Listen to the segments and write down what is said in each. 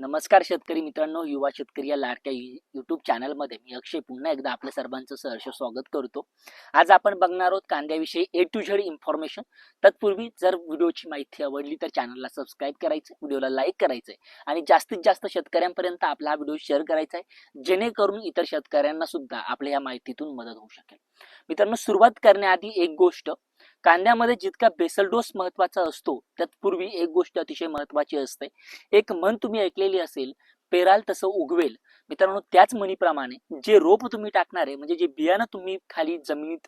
नमस्कार शेतकरी मित्रांनो युवा शेतकरी या लाडक्या युट्यूब चॅनलमध्ये मी अक्षय पुन्हा एकदा आपल्या सर्वांचं सहर्ष स्वागत करतो. आज आपण बघणार आहोत कांद्याविषयी ए टू झेड इन्फॉर्मेशन तत्पूर्वी जर व्हिडिओची माहिती आवडली तर चॅनलला सबस्क्राईब करायचं व्हिडिओला लाईक आहे आणि जास्तीत जास्त शेतकऱ्यांपर्यंत आपला हा व्हिडिओ शेअर करायचा आहे जेणेकरून इतर शेतकऱ्यांना सुद्धा आपल्या या माहितीतून मदत होऊ शकेल. मित्रांनो सुरुवात करण्याआधी एक गोष्ट कांद्यामध्ये जितका बेसल डोस महत्त्वाचा असतो तत्पूर्वी एक गोष्ट अतिशय महत्वाची असते. एक मन तुम्ही ऐकलेली असेल पेराल तसं उगवेल. मित्रांनो त्याच म्हणीप्रमाणे जे रोप तुम्ही टाकणार आहे म्हणजे जे बियाणं तुम्ही खाली जमिनीत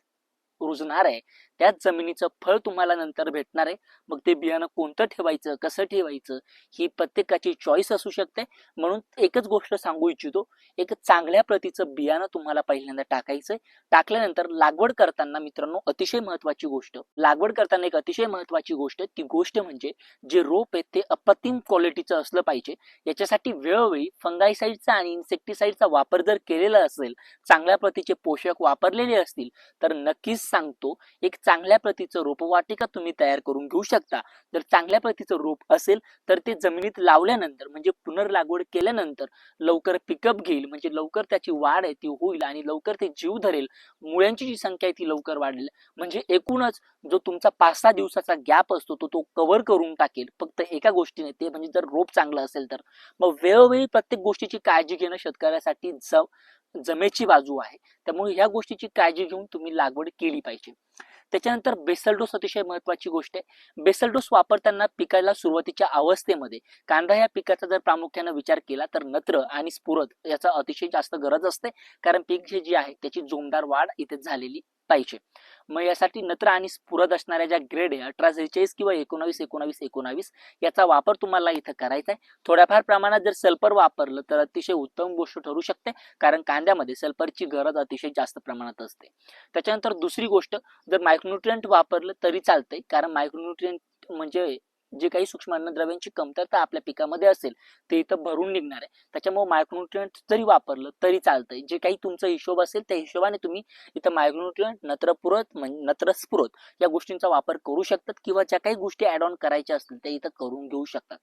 रुजणार आहे त्याच जमिनीचं फळ तुम्हाला नंतर भेटणार आहे. मग ते बियाणं कोणतं ठेवायचं? कसं ठेवायचं? ही प्रत्येकाची चॉईस असू शकते. म्हणून एकच गोष्ट सांगू इच्छितो. एक चांगल्या प्रतीचं बियाणं तुम्हाला पहिल्यांदा टाकायचंय. टाकल्यानंतर लागवड करताना मित्रांनो अतिशय महत्वाची गोष्ट. लागवड करताना एक अतिशय महत्वाची गोष्ट ती गोष्ट म्हणजे जे रोप आहे ते अप्रतिम क्वालिटीचं असलं पाहिजे. याच्यासाठी वेळोवेळी फंगाईसाईडचा आणि इन्सेक्टिसाईडचा वापर जर केलेला असेल चांगल्या प्रतीचे पोषक वापरलेले असतील तर नक्कीच सांगतो एक चांगल्या प्रतीचं रोपवाटिका तुम्ही तयार करून घेऊ शकता? जर चांगल्या प्रतीचं रोप असेल तर ते जमिनीत लावल्यानंतर म्हणजे पुनर्लागवड केल्यानंतर लवकर पिकअप घेईल. म्हणजे लवकर त्याची वाढ आहे ती होईल आणि लवकर ते जीव धरेल. मुळ्यांची जी संख्या आहे ती लवकर वाढेल. म्हणजे एकूणच जो तुमचा पाच सहा दिवसाचा गॅप असतो तो तो कव्हर करून टाकेल. फक्त एका गोष्टीने ते म्हणजे जर रोप चांगलं असेल तर. मग वेळोवेळी प्रत्येक गोष्टीची काळजी घेणं शेतकऱ्यासाठी जमेची बाजू आहे. त्यामुळे ह्या गोष्टीची काळजी घेऊन तुम्ही लागवड केली पाहिजे. त्याच्यानंतर बेसल डोस अतिशय महत्वाची गोष्ट आहे. बेसल डोस वापरताना पिकाला सुरुवातीच्या अवस्थेमध्ये कांदा या पिकाचा जर प्रामुख्याने विचार केला तर नत्र आणि स्फुरद याचा अतिशय जास्त गरज असते. कारण पीक हे जे आहे त्याची जोमदार वाढ इथे झालेली पाहिजे. मग यासाठी नत्र आणि स्फुरद असणाऱ्या ज्या ग्रेड आहे अठरा सेहेचाळीस किंवा एकोणावीस एकोणावीस एकोणावीस याचा वापर तुम्हाला इथं करायचा आहे. थोड्याफार प्रमाणात जर सल्फर वापरलं तर अतिशय उत्तम गोष्ट ठरू शकते. कारण कांद्यामध्ये सल्फरची गरज अतिशय जास्त प्रमाणात असते. त्याच्यानंतर दुसरी गोष्ट जर मायक्रोन्युट्रियंट वापरलं तरी चालतंय. कारण मायक्रोन्युट्रियंट म्हणजे जे काही सूक्ष्म अन्नद्रव्यांची कमतरता आपल्या पिकामध्ये असेल ते इथं भरून निघणार आहे. त्याच्यामुळे मायक्रोन्युट्रियंट जरी वापरलं तरी चालतंय. जे काही तुमचा हिशोब असेल त्या हिशोबाने तुम्ही इथं मायक्रोन्युट्रियंट नत्रपुरत नत्रस्फुरत या गोष्टींचा वापर करू शकतात किंवा ज्या काही गोष्टी ऍड ऑन करायच्या असतील त्या इथं करून घेऊ शकतात.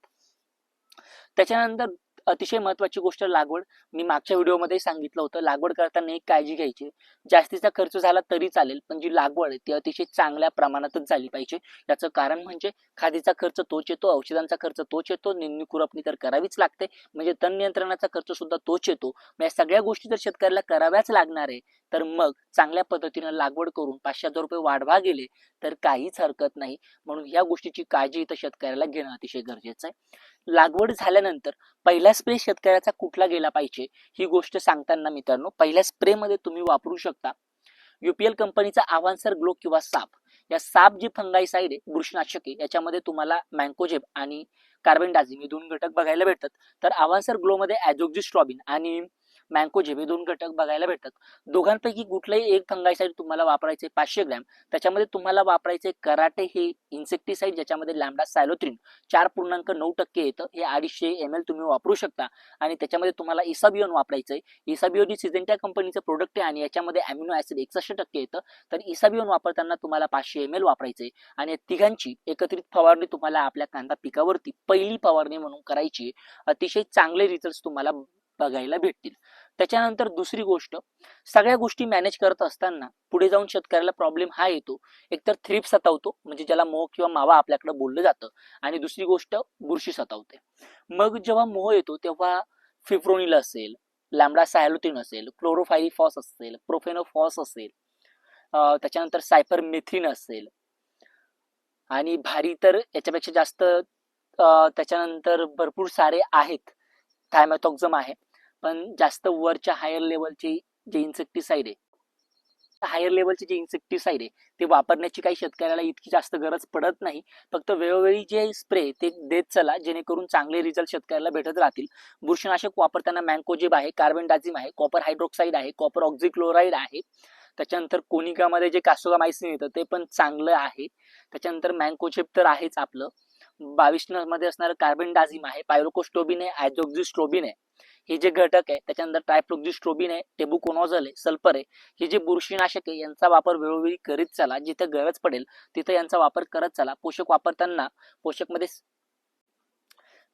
त्याच्यानंतर अतिशय महत्वाची गोष्ट लागवड. मी मागच्या व्हिडिओमध्ये सांगितलं होतं लागवड करताना एक काळजी घ्यायची. जास्तीचा खर्च झाला तरी चालेल पण जी लागवड आहे ती अतिशय चांगल्या प्रमाणातच झाली पाहिजे. याचं कारण म्हणजे खादीचा खर्च तोच येतो औषधांचा खर्च तोच येतो निंदणी कुरपणी तर करावीच लागते. म्हणजे तण नियंत्रणाचा खर्च सुद्धा तोच येतो. या सगळ्या गोष्टी जर शेतकऱ्याला कराव्याच लागणार आहे तर मग चांगल्या पद्धतीनं लागवड करून पाचशे हजार रुपये वाढवा गेले तर काहीच हरकत नाही. म्हणून या गोष्टीची काळजी इथं शेतकऱ्याला घेणं अतिशय गरजेचं आहे. लागवड झाल्यानंतर पहिला स्प्रे शेतकऱ्याचा कुठला गेला पाहिजे ही गोष्ट सांगताना मित्रांनो पहिल्या स्प्रे मध्ये तुम्ही वापरू शकता युपीएल कंपनीचा आव्हानसर ग्लो किंवा साप. या साप जी फंगाईसाईड आहे बुरशीनाशक आहे याच्यामध्ये तुम्हाला मँकोजेब आणि कार्बन डाझिम हे दोन घटक बघायला भेटतात. तर आव्हानसर ग्लो मध्ये ॲझोक्झिस्ट्रॉबिन आणि मँकोजेब हे दोन घटक बघायला भेटतात. दोघांपैकी कुठलाही एक थंगाईसाठी तुम्हाला वापरायचे पाचशे ग्रॅम. त्याच्यामध्ये तुम्हाला वापरायचे कराटे हे इन्सेक्टिसाईड ज्याच्यामध्ये लॅमडा सायलोत्रिन चार पूर्णांक नऊ टक्के येतं. हे अडीचशे एम एल तुम्ही वापरू शकता. आणि त्याच्यामध्ये तुम्हाला इसाबिओन वापरायचंय इसाबिओन ही सिजेंट्या कंपनीचं प्रोडक्ट आहे आणि याच्यामध्ये अमिनो ऍसिड एकसष्ट टक्के येतं. तर इसाबिओन वापरताना तुम्हाला पाचशे एम एल आहे. आणि तिघांची एकत्रित फवारणी तुम्हाला आपल्या कांदा पिकावरती पहिली फवारणी म्हणून करायची अतिशय चांगले रिझल्ट तुम्हाला बघायला भेटतील. त्याच्यानंतर दुसरी गोष्ट सगळ्या गोष्टी मॅनेज करत असताना पुढे जाऊन शेतकऱ्याला प्रॉब्लेम हा येतो एकतर थ्रीप सतावतो म्हणजे ज्याला मोह किंवा मावा आपल्याकडे बोललं जातं आणि दुसरी गोष्ट बुरशी सतावते. मग जेव्हा मोह येतो तेव्हा फिफ्रोनिल असेल लॅमडा सायलोथिन असेल क्लोरोफायरिफॉस असेल प्रोफेनोफॉस असेल त्याच्यानंतर सायपर मेथिन असेल आणि भारी तर याच्यापेक्षा जास्त त्याच्यानंतर भरपूर सारे आहेत थायमॅथॉक्झम आहे. पण जास्त वरच्या हायर लेवलचे जे इन्सेक्टिसाइड आहे हायर लेवलचे जे इन्सेक्टिसाइड आहे ते वापरण्याची काही शेतकऱ्याला इतकी जास्त गरज पडत नाही. फक्त वेळोवेळी जे स्प्रे ते देत चला जेणेकरून चांगले रिझल्ट शेतकऱ्याला भेटत राहतील. बुरशीनाशक वापरताना मँकोजिब आहे कार्बन डाझिम आहे कॉपर हायड्रोक्साईड आहे कॉपर ऑक्झिक्लोराईड आहे. त्याच्यानंतर कोनिकामध्ये जे कासोगामायसिन येतं ते पण चांगलं आहे. त्याच्यानंतर मँकोजेब तर आहेच आपलं. बावीसमध्ये असणारं कार्बन डाझिम आहे पायरोकोस्टोबिन आहे ॲझोक्झिस्ट्रोबिन आहे. हे जे घटक आहे त्याच्यानंतर ट्रायफ्लोक्झिस्ट्रोबिन आहे टेबुकोनॉझल आहे सल्फर आहे हे जे बुरशीनाशक आहे यांचा वापर वेळोवेळी करीत चला. जिथे गरज पडेल तिथे यांचा वापर करत चला. पोषक वापरताना पोषकमध्ये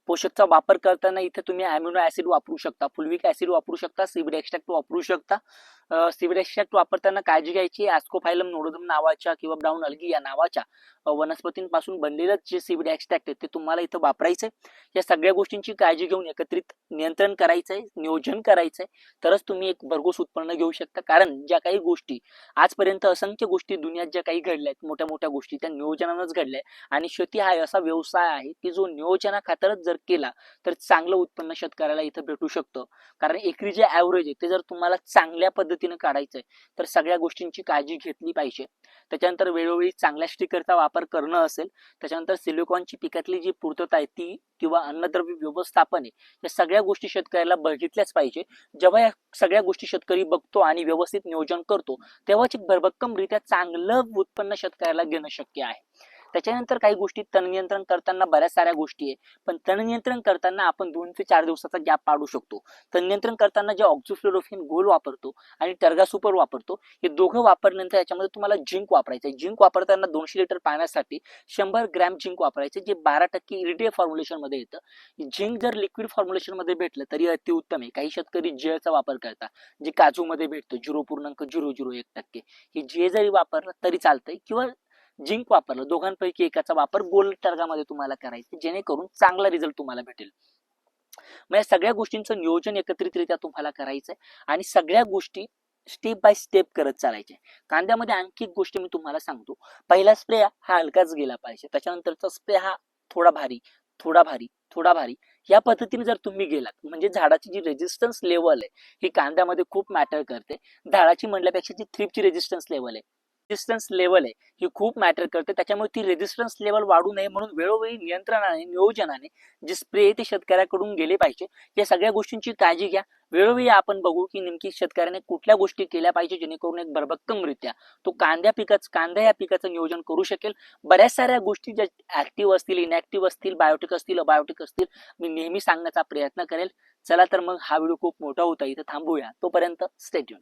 पोषकचा वापर करताना इथे तुम्ही अॅमिनो ऍसिड वापरू शकता. फुलविक ऍसिड वापरू शकता सिविड एक्स्ट्रॅक्ट वापरू शकता. सिविड एक्स्ट्रॅक्ट वापरताना काळजी घ्यायची. ॲस्कोफायलम नोडोदम नावाच्या किंवा ब्राऊन अल्गी या नावाच्या वनस्पतींपासून बनलेलं जे सिविड एक्स्ट्रॅक्ट आहे ते तुम्हाला इथं वापरायचंय. या सगळ्या गोष्टींची काळजी घेऊन एकत्रित नियंत्रण करायचंय नियोजन करायचंय. तरच तुम्ही एक भरघोस उत्पन्न घेऊ शकता. कारण ज्या काही गोष्टी आजपर्यंत असंख्य गोष्टी दुनियात ज्या काही घडल्या आहेत मोठ्या मोठ्या गोष्टी त्या नियोजनानंच घडल्या आहेत आणि शेती हा असा व्यवसाय आहे की जो नियोजना खातरच जर केला तर चांगलं उत्पन्न शेतकऱ्याला इथं भेटू शकतं. कारण एकरी जे ॲव्हरेज आहे ते जर तुम्हाला चांगल्या पद्धतीनं काढायचं आहे तर सगळ्या गोष्टींची काळजी घेतली पाहिजे. त्याच्यानंतर वेळोवेळी चांगल्या स्टिकरचा वापर करणं असेल त्याच्यानंतर सिलिकॉनची पिकातली जी पूर्तता आहे ती किंवा अन्नद्रव्य व्यवस्थापन आहे या सगळ्या गोष्टी शेतकऱ्याला बघितल्याच पाहिजे. जेव्हा या सगळ्या गोष्टी शेतकरी बघतो आणि व्यवस्थित नियोजन करतो तेव्हाच एक भरभक्कमरित्या चांगलं उत्पन्न शेतकऱ्याला घेणं शक्य आहे. त्याच्यानंतर काही गोष्टी तणनियंत्रण करताना बऱ्याच साऱ्या गोष्टी आहे. पण तणनियंत्रण करताना आपण दोन ते चार दिवसाचा गॅप पाडू शकतो. तणनियंत्रण करताना जे ऑक्झोफ्लोरोफिन गोल वापरतो आणि टर्गा सुपर वापरतो हे दोघं वापरल्यानंतर याच्यामध्ये तुम्हाला झिंक वापरायचं आहे. झिंक वापरताना दोनशे लिटर पाण्यासाठी शंभर ग्रॅम झिंक वापरायचे जे बारा टक्के इरिटे फॉर्म्युलेशनमध्ये येतं. झिंक जर लिक्विड फॉर्म्युलेशनमध्ये भेटलं तरी अतिउत्तम आहे. काही शेतकरी जेळचा वापर करतात जे काजूमध्ये भेटतं झिरो पूर्णांक झिरो झिरो एक टक्के. हे जे जरी वापरलं तरी चालतंय किंवा जिंक वापरलं दोघांपैकी एकाचा वापर गोल टर्गामध्ये तुम्हाला करायचा जेणेकरून चांगला रिझल्ट तुम्हाला भेटेल. मग या सगळ्या गोष्टींचं नियोजन एकत्रितरित्या तुम्हाला करायचंय आणि सगळ्या गोष्टी स्टेप बाय स्टेप करत चालायचे. कांद्यामध्ये आणखी एक गोष्ट मी तुम्हाला सांगतो. पहिला स्प्रे हा हलकाच गेला पाहिजे. त्याच्यानंतरचा स्प्रे हा थोडा भारी थोडा भारी थोडा भारी. या पद्धतीने जर तुम्ही गेलात म्हणजे झाडाची जी रेजिस्टन्स लेवल आहे ही कांद्यामध्ये खूप मॅटर करते. झाडाची म्हणल्यापेक्षा जी थ्रीपची रेजिस्टन्स लेवल आहे रेजिस्टन्स लेवल आहे. ही खूप मॅटर करते. त्याच्यामुळे ती रेजिस्टन्स लेवल वाढू नये म्हणून वेळोवेळी नियंत्रणाने नियोजनाने जे स्प्रे ते शेतकऱ्याकडून गेले पाहिजे या सगळ्या गोष्टींची काळजी घ्या. वेळोवेळी आपण बघू की नेमकी शेतकऱ्याने कुठल्या गोष्टी केल्या पाहिजे जेणेकरून एक भरभक्कमरित्या तो कांद्या पिकाच कांदा या पिकाचं नियोजन करू शकेल. बऱ्याच साऱ्या गोष्टी ज्या ऍक्टिव्ह असतील इनऍक्टिव्ह असतील बायोटिक असतील अबायोटिक असतील मी नेहमी सांगण्याचा प्रयत्न करेल. चला तर मग हा व्हिडिओ खूप मोठा होता. इथं थांबूया. तोपर्यंत स्टेट्यून